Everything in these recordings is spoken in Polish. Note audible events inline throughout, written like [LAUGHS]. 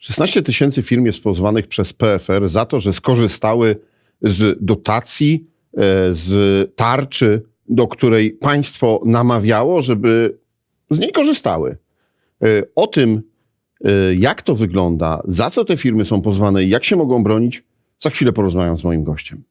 16 tysięcy firm jest pozwanych przez PFR za to, że skorzystały z dotacji, e, z tarczy, do której państwo namawiało, żeby z niej korzystały. E, O tym, e, jak to wygląda, za co te firmy są pozwane i jak się mogą bronić, za chwilę porozmawiam z moim gościem.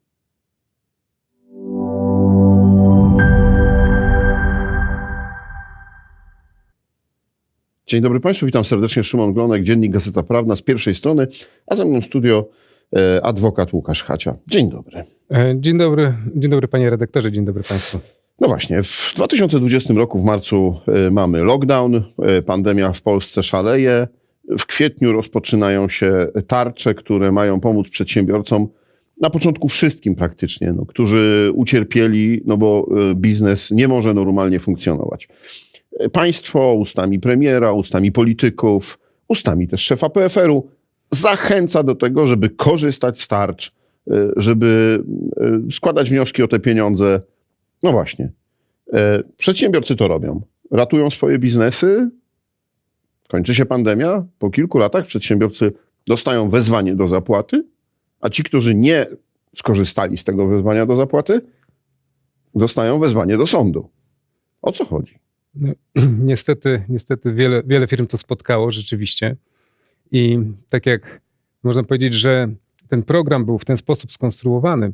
Dzień dobry Państwu, witam serdecznie. Szymon Glonek, Dziennik Gazeta Prawna z pierwszej strony, a ze mną studio e, adwokat Łukasz Hacia. Dzień dobry. E, Dzień dobry, dzień dobry panie redaktorze, dzień dobry państwu. No właśnie, w 2020 roku w marcu e, mamy lockdown, e, pandemia w Polsce szaleje. W kwietniu rozpoczynają się tarcze, które mają pomóc przedsiębiorcom, na początku wszystkim praktycznie, no, którzy ucierpieli, no bo biznes nie może normalnie funkcjonować. Państwo ustami premiera, ustami polityków, ustami też szefa PFR-u zachęca do tego, żeby korzystać z tarcz, e, żeby e, składać wnioski o te pieniądze. No właśnie. E, Przedsiębiorcy to robią. Ratują swoje biznesy. Kończy się pandemia. Po kilku latach przedsiębiorcy dostają wezwanie do zapłaty, a ci, którzy nie skorzystali z tego wezwania do zapłaty, dostają wezwanie do sądu. O co chodzi? No, [CLEARS THROAT] niestety, niestety wiele, wiele firm to spotkało rzeczywiście. I tak jak można powiedzieć, że ten program był w ten sposób skonstruowany,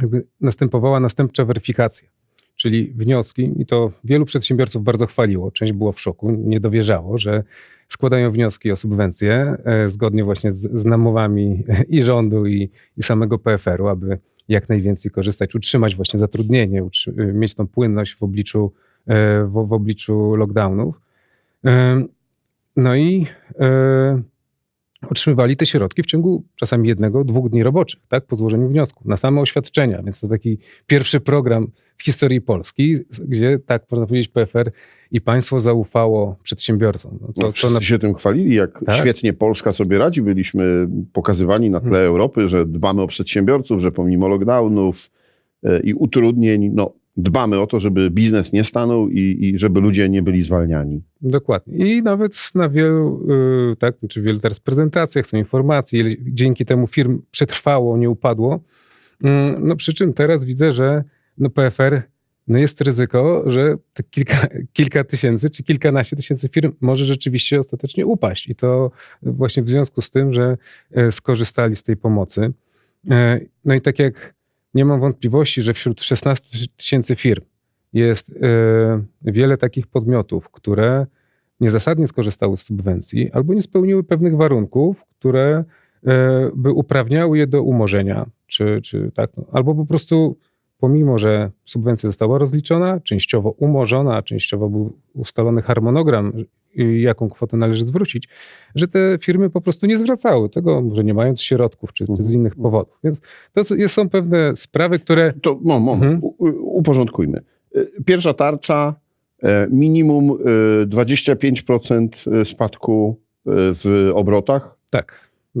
jakby następowała następcza weryfikacja, czyli wnioski, i to wielu przedsiębiorców bardzo chwaliło. Część było w szoku, nie dowierzało, że składają wnioski o subwencje e, zgodnie właśnie z, z namowami [LAUGHS] i rządu, i, i samego PFR-u, aby jak najwięcej korzystać, utrzymać właśnie zatrudnienie, utrzy- mieć tą płynność w obliczu w, w obliczu lockdownów. E, No i e, otrzymywali te środki w ciągu czasami jednego, dwóch dni roboczych, tak, po złożeniu wniosku, na same oświadczenia, więc to taki pierwszy program w historii Polski, gdzie tak można powiedzieć PFR i państwo zaufało przedsiębiorcom. No No, to, to wszyscy na, się tym chwalili, jak Tak. świetnie Polska sobie radzi. Byliśmy pokazywani na tle Hmm. Europy, że dbamy o przedsiębiorców, że pomimo lockdownów e, i utrudnień, no, dbamy o to, żeby biznes nie stanął i, i żeby ludzie nie byli zwalniani. Dokładnie. I nawet na wielu, y, tak, czy wielu teraz prezentacjach są informacje, dzięki temu firm przetrwało, nie upadło. Mm, No przy czym teraz widzę, że no PFR, no jest ryzyko, że te kilka, [LAUGHS] kilka tysięcy czy kilkanaście tysięcy firm może rzeczywiście ostatecznie upaść. I to właśnie w związku z tym, że e, skorzystali z tej pomocy. E, No i tak jak nie mam wątpliwości, że wśród 16 tysięcy firm jest e, wiele takich podmiotów, które niezasadnie skorzystały z subwencji albo nie spełniły pewnych warunków, które e, by uprawniały je do umorzenia, czy, czy tak, no, albo po prostu pomimo, że subwencja została rozliczona, częściowo umorzona, częściowo był ustalony harmonogram, y, jaką kwotę należy zwrócić, że te firmy po prostu nie zwracały tego, może nie mając środków, czy, czy z innych powodów. Więc to są- są pewne sprawy, które To Mhm. uporządkujmy. E, Pierwsza tarcza, e, minimum e, 25% spadku e, w obrotach, tak, e,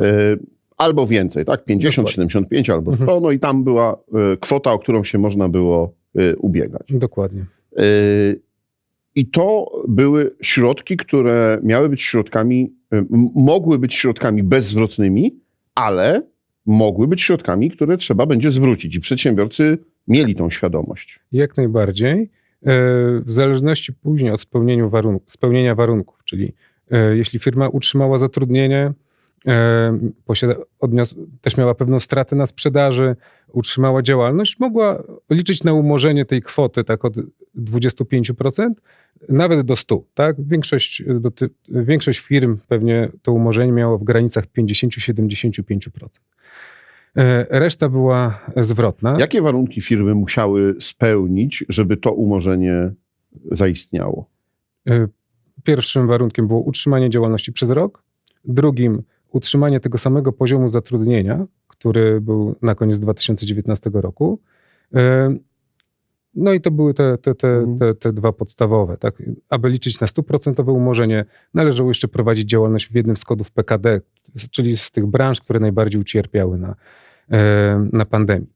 albo więcej, tak? 50, Dokładnie. 75 albo 100, Mhm. no i tam była e, kwota, o którą się można było e, ubiegać. dokładnie. Yy, I to były środki, które miały być środkami, y, mogły być środkami bezzwrotnymi, ale mogły być środkami, które trzeba będzie zwrócić. I przedsiębiorcy mieli tą świadomość. Jak najbardziej. W zależności później od spełnienia warunków, spełnienia warunków, czyli jeśli firma utrzymała zatrudnienie, posiada, odnios, też miała pewną stratę na sprzedaży, utrzymała działalność, mogła liczyć na umorzenie tej kwoty tak od 25%, nawet do 100%. Tak? Większość, doty, większość firm pewnie to umorzenie miało w granicach 50-75%. E, Reszta była zwrotna. Jakie warunki firmy musiały spełnić, żeby to umorzenie zaistniało? Y, Pierwszym warunkiem było utrzymanie działalności przez rok, drugim utrzymanie tego samego poziomu zatrudnienia, który był na koniec 2019 roku. Y, No i to były te, te, te, Mhm. te, te dwa podstawowe. Tak? Aby liczyć na 100% umorzenie, należało jeszcze prowadzić działalność w jednym z kodów PKD, czyli z tych branż, które najbardziej ucierpiały na, e, na pandemii.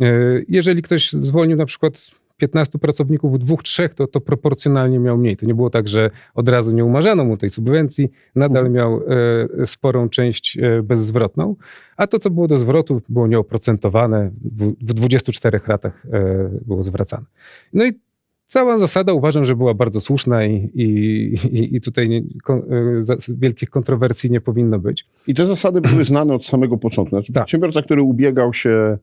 E, Jeżeli ktoś zwolnił na przykład 15 pracowników, dwóch, trzech, to, to proporcjonalnie miał mniej. To nie było tak, że od razu nie umarzano mu tej subwencji, nadal Mhm. miał e, sporą część e, bezzwrotną, a to, co było do zwrotu, było nieoprocentowane, w, w 24 ratach e, było zwracane. No i cała zasada uważam, że była bardzo słuszna i, i, i- tutaj nie, kon, e, wielkich kontrowersji nie powinno być. I te zasady były znane od samego początku. Znaczy, Tak. Przedsiębiorca, który ubiegał się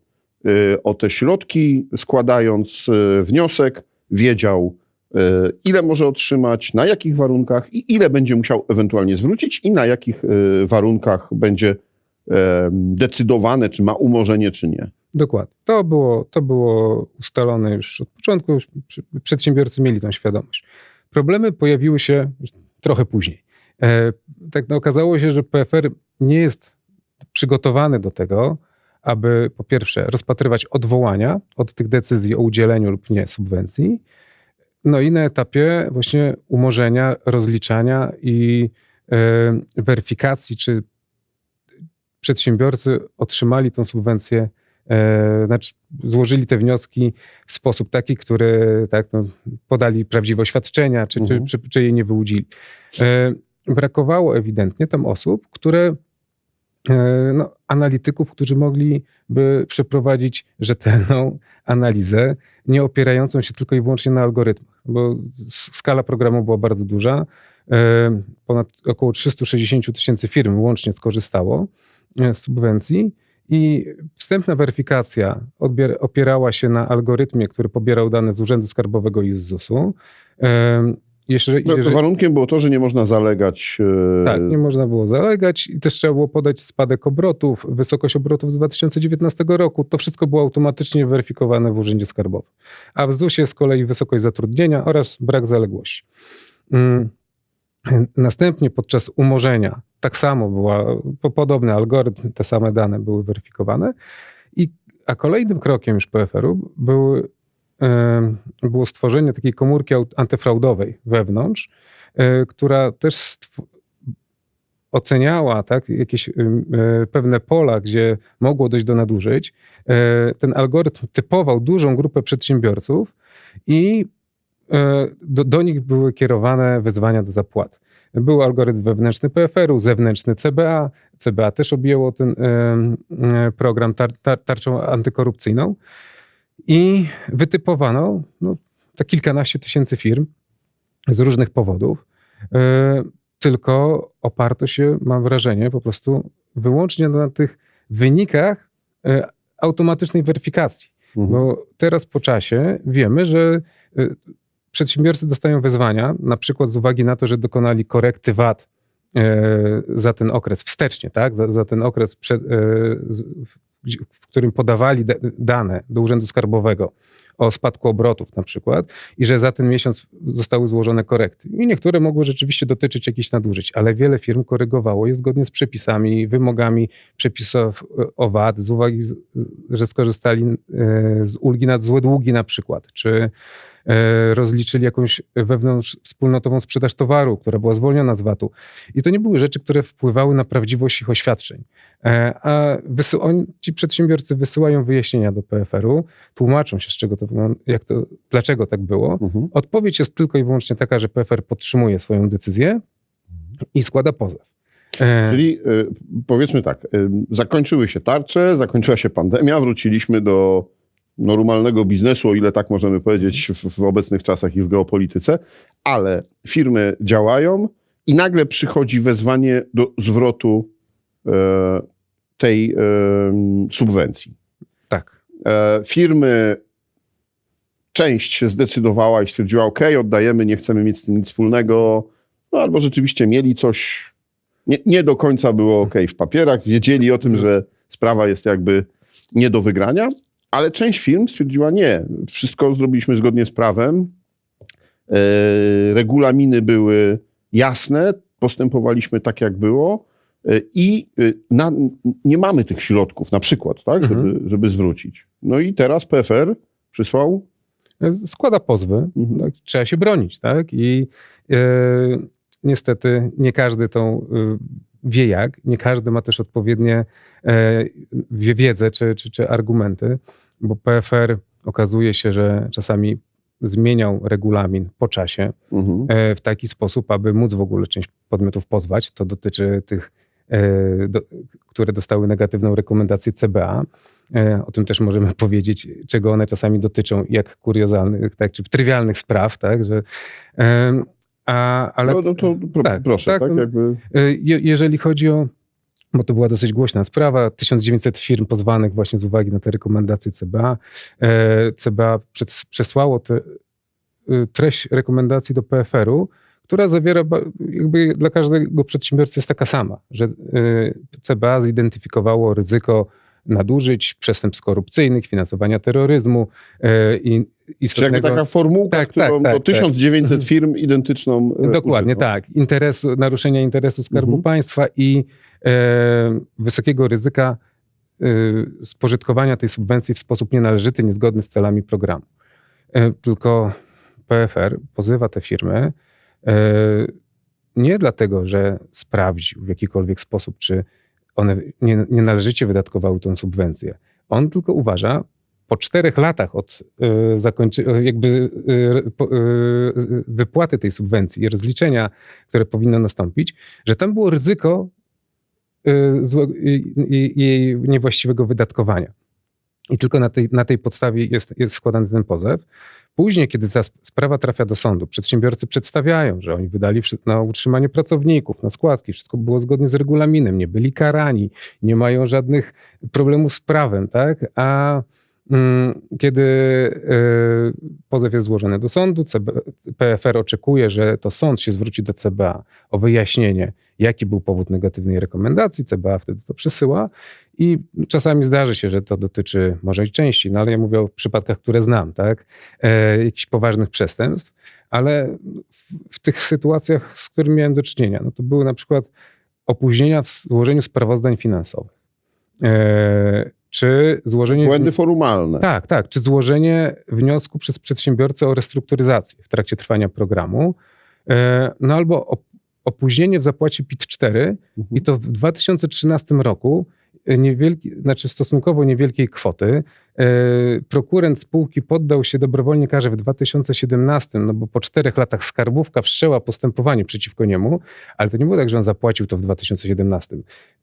o te środki, składając y, wniosek, wiedział, y, ile może otrzymać, na jakich warunkach i ile będzie musiał ewentualnie zwrócić i na jakich y, warunkach będzie decydowane, czy ma umorzenie, czy nie. Dokładnie. To było, to było ustalone już od początku. Przedsiębiorcy mieli tą świadomość. Problemy pojawiły się trochę później. E, tak no, okazało się, że PFR nie jest przygotowany do tego, aby po pierwsze rozpatrywać odwołania od tych decyzji o udzieleniu lub nie subwencji, no i na etapie właśnie umorzenia, rozliczania i e, weryfikacji, czy przedsiębiorcy otrzymali tą subwencję, e, znaczy złożyli te wnioski w sposób taki, który tak, no, podali prawdziwe oświadczenia, czy, Mhm. czy, czy, czy je nie wyłudzili. E, brakowało ewidentnie tam osób, które no, analityków, którzy mogliby przeprowadzić rzetelną analizę, nie opierającą się tylko i wyłącznie na algorytmach, bo skala programu była bardzo duża. E, Ponad około 360 tysięcy firm łącznie skorzystało e, z subwencji i wstępna weryfikacja opierała się na algorytmie, który pobierał dane z Urzędu Skarbowego i z ZUS-u. Jeżeli, No, jeżeli, warunkiem było to, że nie można zalegać. e, tak, nie można było zalegać i też trzeba było podać spadek obrotów, wysokość obrotów z 2019 roku. To wszystko było automatycznie weryfikowane w Urzędzie Skarbowym. A w ZUS-ie z kolei wysokość zatrudnienia oraz brak zaległości. Mm. Następnie podczas umorzenia tak samo była po- podobny algorytm, te same dane były weryfikowane. I, a kolejnym krokiem już PFR-u były, było stworzenie takiej komórki antyfraudowej wewnątrz, e, która też oceniała tak, jakieś e, pewne pola, gdzie mogło dojść do nadużyć. E, Ten algorytm typował dużą grupę przedsiębiorców i do, do nich były kierowane wezwania do zapłaty. Był algorytm wewnętrzny PFR-u, zewnętrzny CBA. CBA też objęło ten program tar, tar, tarczą antykorupcyjną i wytypowano no, to kilkanaście tysięcy firm z różnych powodów. E, tylko oparto się, mam wrażenie, po prostu wyłącznie na tych wynikach e, automatycznej weryfikacji. Mhm. Bo teraz po czasie wiemy, że y, przedsiębiorcy dostają wezwania, na przykład z uwagi na to, że dokonali korekty VAT e, za ten okres wstecznie, tak? za, za ten okres, przed, e, w- którym podawali da- dane do Urzędu Skarbowego o spadku obrotów na przykład i że za ten miesiąc zostały złożone korekty. I niektóre mogły rzeczywiście dotyczyć jakichś nadużyć, ale wiele firm korygowało je zgodnie z przepisami, wymogami przepisów e, o VAT, z uwagi, że skorzystali e, z ulgi na złe długi na przykład, czy e, rozliczyli jakąś wewnątrz wspólnotową sprzedaż towaru, która była zwolniona z VAT-u. I to nie były rzeczy, które wpływały na prawdziwość ich oświadczeń. A ci przedsiębiorcy wysyłają wyjaśnienia do PFR-u, tłumaczą się, z czego to, wygląda- jak to, dlaczego tak było. Mhm. Odpowiedź jest tylko i wyłącznie taka, że PFR podtrzymuje swoją decyzję i składa pozew. E, Czyli y, powiedzmy tak, y, zakończyły się tarcze, zakończyła się pandemia, wróciliśmy do normalnego biznesu, o ile tak możemy powiedzieć w, w obecnych czasach i w geopolityce, ale firmy działają i nagle przychodzi wezwanie do zwrotu e, tej e, subwencji. tak. E, firmy, część się zdecydowała i stwierdziła, ok, oddajemy, nie chcemy mieć z tym nic wspólnego, no albo rzeczywiście mieli coś, nie, nie do końca było ok w papierach, wiedzieli o tym, że sprawa jest jakby nie do wygrania, ale część firm stwierdziła, nie, wszystko zrobiliśmy zgodnie z prawem, e, regulaminy były jasne, postępowaliśmy tak, jak było e, i e, na, nie mamy tych środków, na przykład, tak, Mhm. żeby, żeby zwrócić. No i teraz PFR przysłał składa pozwy, Mhm. tak, trzeba się bronić, tak? I e, niestety nie każdy tą e, wie jak, nie każdy ma też odpowiednie e, wie- wiedzę czy, czy, czy argumenty, bo PFR okazuje się, że czasami zmieniał regulamin po czasie Mhm. e, w taki sposób, aby móc w ogóle część podmiotów pozwać. To dotyczy tych, do, które dostały negatywną rekomendację CBA. E, O tym też możemy [LAUGHS] powiedzieć, czego one czasami dotyczą, jak kuriozalnych, tak, czy trywialnych spraw, tak, że, a, ale no, no to pro, tak, proszę, tak, tak, jakby... E, Je, jeżeli chodzi o, bo to była dosyć głośna sprawa, 1900 firm pozwanych właśnie z uwagi na te rekomendacje CBA. E, CBA przed, przesłało te, treść rekomendacji do PFR-u, która zawiera, jakby dla każdego przedsiębiorcy jest taka sama, że y, CBA zidentyfikowało ryzyko nadużyć, przestępstw korupcyjnych, finansowania terroryzmu e, i istotnego... taka formułka, Tak, którą tak, tak, do 1900 tak. firm identyczną e, Dokładnie użyto. tak. Interesu, naruszenia interesu Skarbu Mhm. Państwa i e, wysokiego ryzyka e, spożytkowania tej subwencji w sposób nienależyty, niezgodny z celami programu. E, tylko PFR pozywa te firmy nie dlatego, że sprawdził w jakikolwiek sposób, czy one nie, nienależycie wydatkowały tą subwencję. On tylko uważa, po czterech latach od y, zakończy, y, jakby y, y, wypłaty tej subwencji i rozliczenia, które powinno nastąpić, że tam było ryzyko jej niewłaściwego wydatkowania. I tylko na tej, na tej podstawie jest, jest składany ten pozew. Później, kiedy ta sp- sprawa trafia do sądu, przedsiębiorcy przedstawiają, że oni wydali na utrzymanie pracowników, na składki, wszystko było zgodnie z regulaminem, nie byli karani, nie mają żadnych problemów z prawem, tak? A kiedy y, pozew jest złożony do sądu, PFR oczekuje, że to sąd się zwróci do CBA o wyjaśnienie, jaki był powód negatywnej rekomendacji. CBA wtedy to przesyła i czasami zdarzy się, że to dotyczy może i części, no ale ja mówię o przypadkach, które znam, tak? E, jakichś poważnych przestępstw, ale w, w tych sytuacjach, z którymi miałem do czynienia, no to były na przykład opóźnienia w złożeniu sprawozdań finansowych. E, czy złożenie. Błędy formalne. Tak, tak. Czy złożenie wniosku przez przedsiębiorcę o restrukturyzację w trakcie trwania programu, e, no albo op- opóźnienie w zapłacie PIT-4 Mhm. i to w 2013 roku e, niewielki, znaczy stosunkowo niewielkiej kwoty. E, Prokurent spółki poddał się dobrowolnie karze w 2017, no bo po czterech latach skarbówka wszczęła postępowanie przeciwko niemu, ale to nie było tak, że on zapłacił to w 2017.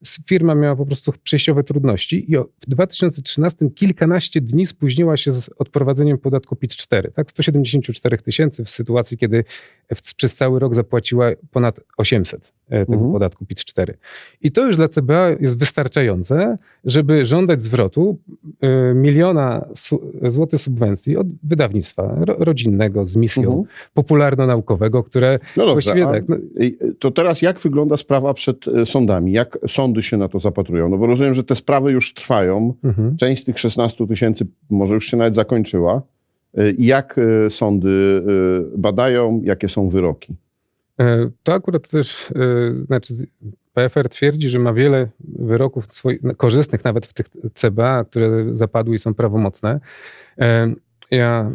S- Firma miała po prostu przejściowe trudności i w 2013 kilkanaście dni spóźniła się z odprowadzeniem podatku PIT-4, tak? 174 tysięcy w sytuacji, kiedy w, przez cały rok zapłaciła ponad 800 e, tego Mhm. podatku PIT-4. I to już dla CBA jest wystarczające, żeby żądać zwrotu y, miliona złotych subwencji od wydawnictwa ro, rodzinnego z misją Mhm. popularno-naukowego, które No dobrze, właściwie tak. No, to teraz jak wygląda sprawa przed e, sądami? Jak sądy się na to zapatrują? No bo rozumiem, że te sprawy już trwają. mhm. Część z tych 16 tysięcy może już się nawet zakończyła. E, Jak e, sądy badają, jakie są wyroki? To akurat też, znaczy PFR twierdzi, że ma wiele wyroków swoich, no, korzystnych nawet w tych CBA, które zapadły i są prawomocne. E, Ja,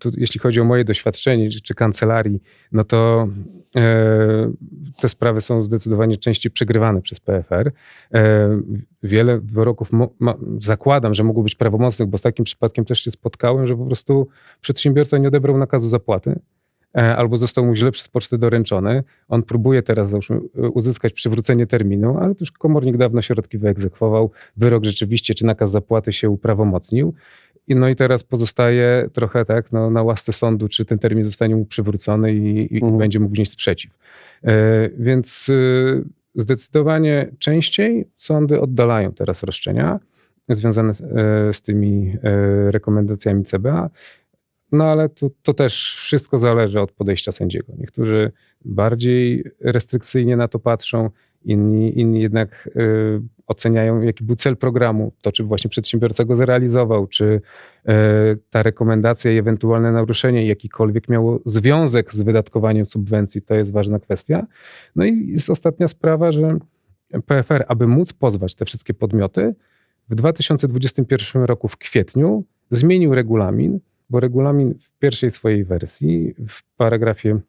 tu, jeśli chodzi o moje doświadczenie czy, czy kancelarii, no to e, te sprawy są zdecydowanie częściej przegrywane przez PFR. E, wiele wyroków mo, ma, zakładam, że mogło być prawomocnych, bo z takim przypadkiem też się spotkałem, że po prostu przedsiębiorca nie odebrał nakazu zapłaty albo został mu źle przez pocztę doręczony. On próbuje teraz uzyskać przywrócenie terminu, ale to już komornik dawno środki wyegzekwował. Wyrok rzeczywiście, czy nakaz zapłaty się uprawomocnił. I no i teraz pozostaje trochę tak no, na łasce sądu, czy ten termin zostanie mu przywrócony i, i Mhm. będzie mógł wnieść sprzeciw. E, więc y, zdecydowanie częściej sądy oddalają teraz roszczenia związane e, z tymi e, rekomendacjami CBA. No ale to, to też wszystko zależy od podejścia sędziego. Niektórzy bardziej restrykcyjnie na to patrzą, inni, inni jednak y, oceniają, jaki był cel programu, to czy właśnie przedsiębiorca go zrealizował, czy y, ta rekomendacja i ewentualne naruszenie jakikolwiek miało związek z wydatkowaniem subwencji, to jest ważna kwestia. No i jest ostatnia sprawa, że PFR, aby móc pozwać te wszystkie podmioty, w 2021 roku w kwietniu zmienił regulamin, bo regulamin w pierwszej swojej wersji, w paragrafie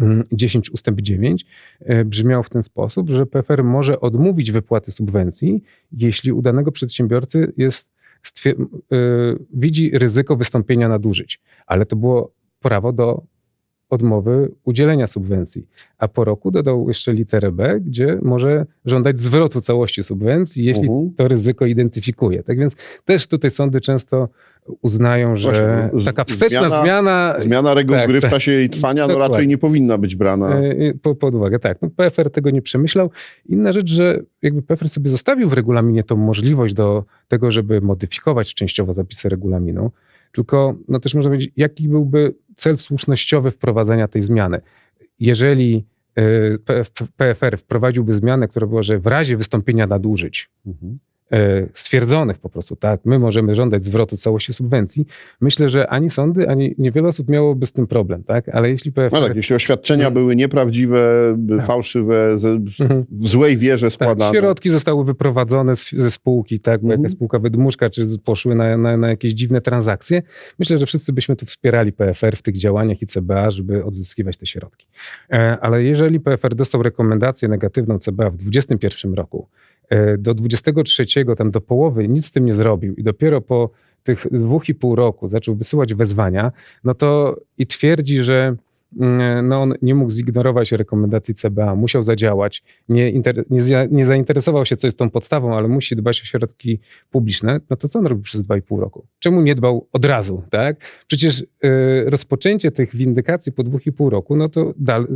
mm, 10 ustęp 9 e, brzmiał w ten sposób, że PFR może odmówić wypłaty subwencji, jeśli u danego przedsiębiorcy jest stwier- y, widzi ryzyko wystąpienia nadużyć, ale to było prawo do odmowy udzielenia subwencji. A po roku dodał jeszcze literę B, gdzie może żądać zwrotu całości subwencji, jeśli Mhm. to ryzyko identyfikuje. Tak więc też tutaj sądy często uznają, że Właśnie, z- taka wsteczna zmiana- zmiana, Zmiana reguł Tak, gry w tak. czasie jej trwania no, raczej nie powinna być brana. e, po, pod uwagę. Tak, no PFR tego nie przemyślał. Inna rzecz, że jakby PFR sobie zostawił w regulaminie tą możliwość do tego, żeby modyfikować częściowo zapisy regulaminu, tylko no też można powiedzieć, jaki byłby cel słusznościowy wprowadzenia tej zmiany. Jeżeli e, PF, PFR wprowadziłby zmianę, która była, że w razie wystąpienia nadużyć Mhm. E, stwierdzonych po prostu, tak, my możemy żądać zwrotu całości subwencji, myślę, że ani sądy, ani niewiele osób miałoby z tym problem, tak, ale jeśli PFR... No tak, jeśli oświadczenia Mhm. były nieprawdziwe, Tak. fałszywe, ze, Mhm. w złej wierze Tak, składane. środki zostały wyprowadzone z, ze spółki, tak, bo Mhm. jakaś spółka wydmuszka, czy poszły na, na, na jakieś dziwne transakcje. Myślę, że wszyscy byśmy tu wspierali PFR w tych działaniach i CBA, żeby odzyskiwać te środki. E, ale jeżeli PFR dostał rekomendację negatywną CBA w 2021 roku, do 23, tam do połowy nic z tym nie zrobił. I dopiero po tych dwóch i pół roku zaczął wysyłać wezwania, no to i twierdzi, że no on nie mógł zignorować rekomendacji CBA, musiał zadziałać, nie, inter, nie, nie zainteresował się, co jest tą podstawą, ale musi dbać o środki publiczne, no to co on robił przez dwa i pół roku? Czemu nie dbał od razu, tak? Przecież y, rozpoczęcie tych windykacji po dwóch i pół roku, no to dal,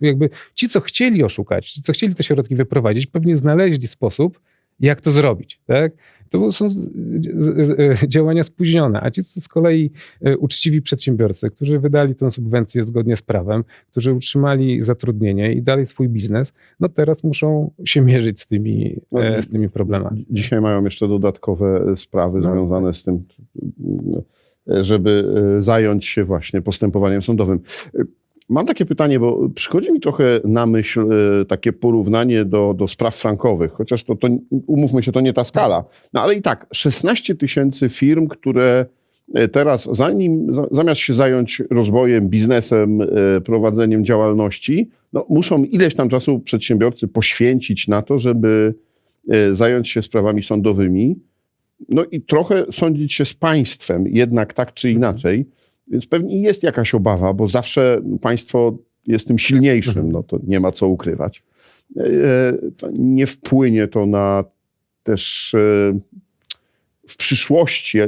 jakby ci, co chcieli oszukać, ci, co chcieli te środki wyprowadzić, pewnie znaleźli sposób, jak to zrobić, tak? To są z- działania spóźnione, a ci z kolei y, uczciwi przedsiębiorcy, którzy wydali tę subwencję zgodnie z prawem, którzy utrzymali zatrudnienie i dalej swój biznes, no teraz muszą się mierzyć z tymi, No, e, z tymi problemami. Dzisiaj mają jeszcze dodatkowe e, sprawy No. związane z tym, e, żeby e, zająć się właśnie postępowaniem sądowym. Mam takie pytanie, bo przychodzi mi trochę na myśl e, takie porównanie do, do spraw frankowych, chociaż to, to, umówmy się, to nie ta skala. No ale i tak, 16 tysięcy firm, które e, teraz, zanim, za- zamiast się zająć rozwojem, biznesem, e, prowadzeniem działalności, no, muszą ileś tam czasu przedsiębiorcy poświęcić na to, żeby zająć się sprawami sądowymi, no i trochę sądzić się z państwem, jednak tak czy inaczej. Więc pewnie jest jakaś obawa, bo zawsze państwo jest tym silniejszym, no to nie ma co ukrywać. E, to Nie wpłynie to na też e, w przyszłości,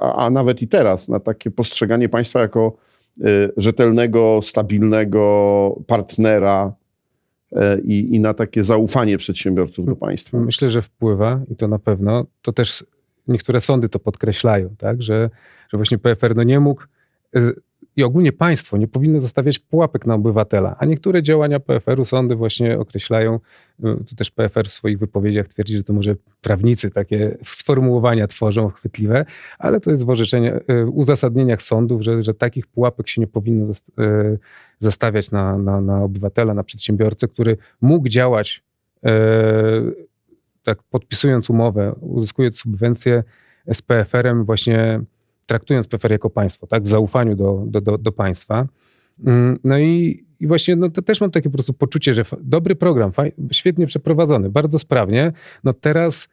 a- nawet i teraz, na takie postrzeganie państwa jako e, rzetelnego, stabilnego partnera e, i, i na takie zaufanie przedsiębiorców do państwa. Myślę, że wpływa i to na pewno. To też niektóre sądy to podkreślają, tak? że, że właśnie PFR no nie mógł i ogólnie państwo nie powinno zostawiać pułapek na obywatela, a niektóre działania PFR-u sądy właśnie określają, y, tu też PFR w swoich wypowiedziach twierdzi, że to może prawnicy takie sformułowania tworzą chwytliwe, ale to jest w orzeczeniach, y, uzasadnieniach sądów, że, że takich pułapek się nie powinno y, zastawiać na, na, na obywatela, na przedsiębiorcę, który mógł działać y, tak podpisując umowę, uzyskując subwencję z PFR-em, właśnie traktując PFR jako państwo, tak, w zaufaniu do, do, do, do państwa. Mm, No i, i właśnie no to też mam takie po prostu poczucie, że dobry program, świetnie przeprowadzony, bardzo sprawnie. No teraz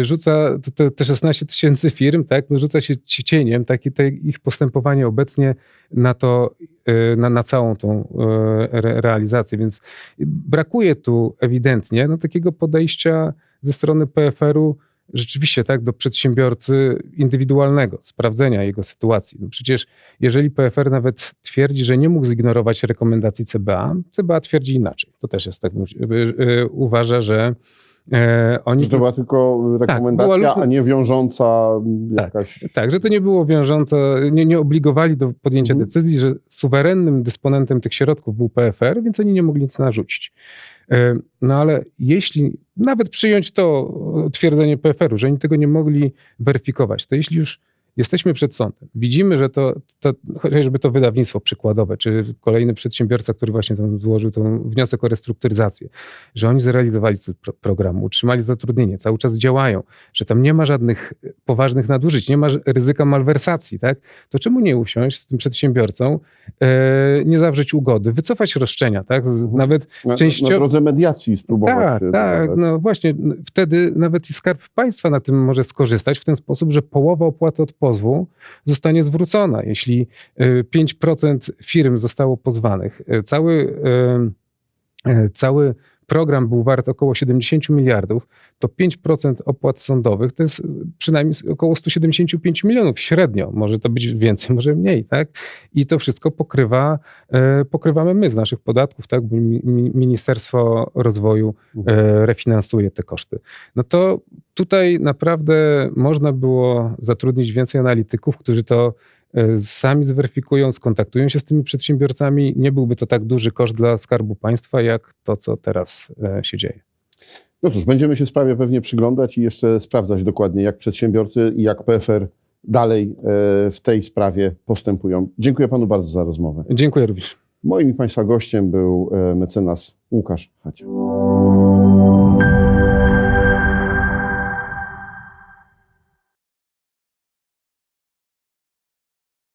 y, rzuca te- te, te 16 tysięcy firm, tak, no rzuca się ci- cieniem, takie te ich postępowanie obecnie na to, y, na, na całą tą y, re, realizację, więc brakuje tu ewidentnie no, takiego podejścia ze strony PFR-u rzeczywiście tak do przedsiębiorcy indywidualnego, sprawdzenia jego sytuacji. No przecież jeżeli PFR nawet twierdzi, że nie mógł zignorować rekomendacji CBA, CBA twierdzi inaczej. To też jest tak, y, y, uważa, że e, oni... Że to była tylko rekomendacja, była luźna- a nie wiążąca Tak. jakaś... Tak, że to nie było wiążące, nie, nie obligowali do podjęcia Mhm. decyzji, że suwerennym dysponentem tych środków był PFR, więc oni nie mogli nic narzucić. E, No ale jeśli nawet przyjąć to twierdzenie PFR-u, że oni tego nie mogli weryfikować, to jeśli już jesteśmy przed sądem, widzimy, że to, to chociażby to wydawnictwo przykładowe, czy kolejny przedsiębiorca, który właśnie tam złożył ten wniosek o restrukturyzację, że oni zrealizowali cel pro- programu, utrzymali zatrudnienie, cały czas działają, że tam nie ma żadnych poważnych nadużyć, nie ma ryzyka malwersacji, tak? To czemu nie usiąść z tym przedsiębiorcą, e, nie zawrzeć ugody, wycofać roszczenia, tak? Z- Nawet Na, Częściowo- na drodze mediacji spróbować. tak, się tak. No właśnie, wtedy nawet i Skarb Państwa na tym może skorzystać w ten sposób, że połowa opłaty od pozwu zostanie zwrócona. Jeśli y, 5% firm zostało pozwanych, y, cały, y, y, cały program był wart około 70 miliardów, to 5% opłat sądowych to jest y, przynajmniej około 175 milionów średnio. Może to być więcej, może mniej, tak? I to wszystko pokrywa, e, pokrywamy my z naszych podatków, tak? Bo mi- mi- Ministerstwo Rozwoju e, refinansuje te koszty. No to tutaj naprawdę można było zatrudnić więcej analityków, którzy to sami zweryfikują, skontaktują się z tymi przedsiębiorcami. Nie byłby to tak duży koszt dla Skarbu Państwa, jak to, co teraz e, się dzieje. No cóż, będziemy się sprawie pewnie przyglądać i jeszcze sprawdzać dokładnie, jak przedsiębiorcy i jak PFR dalej e, w tej sprawie postępują. Dziękuję panu bardzo za rozmowę. Dziękuję również. Moim i państwa gościem był e, mecenas Łukasz Hacia.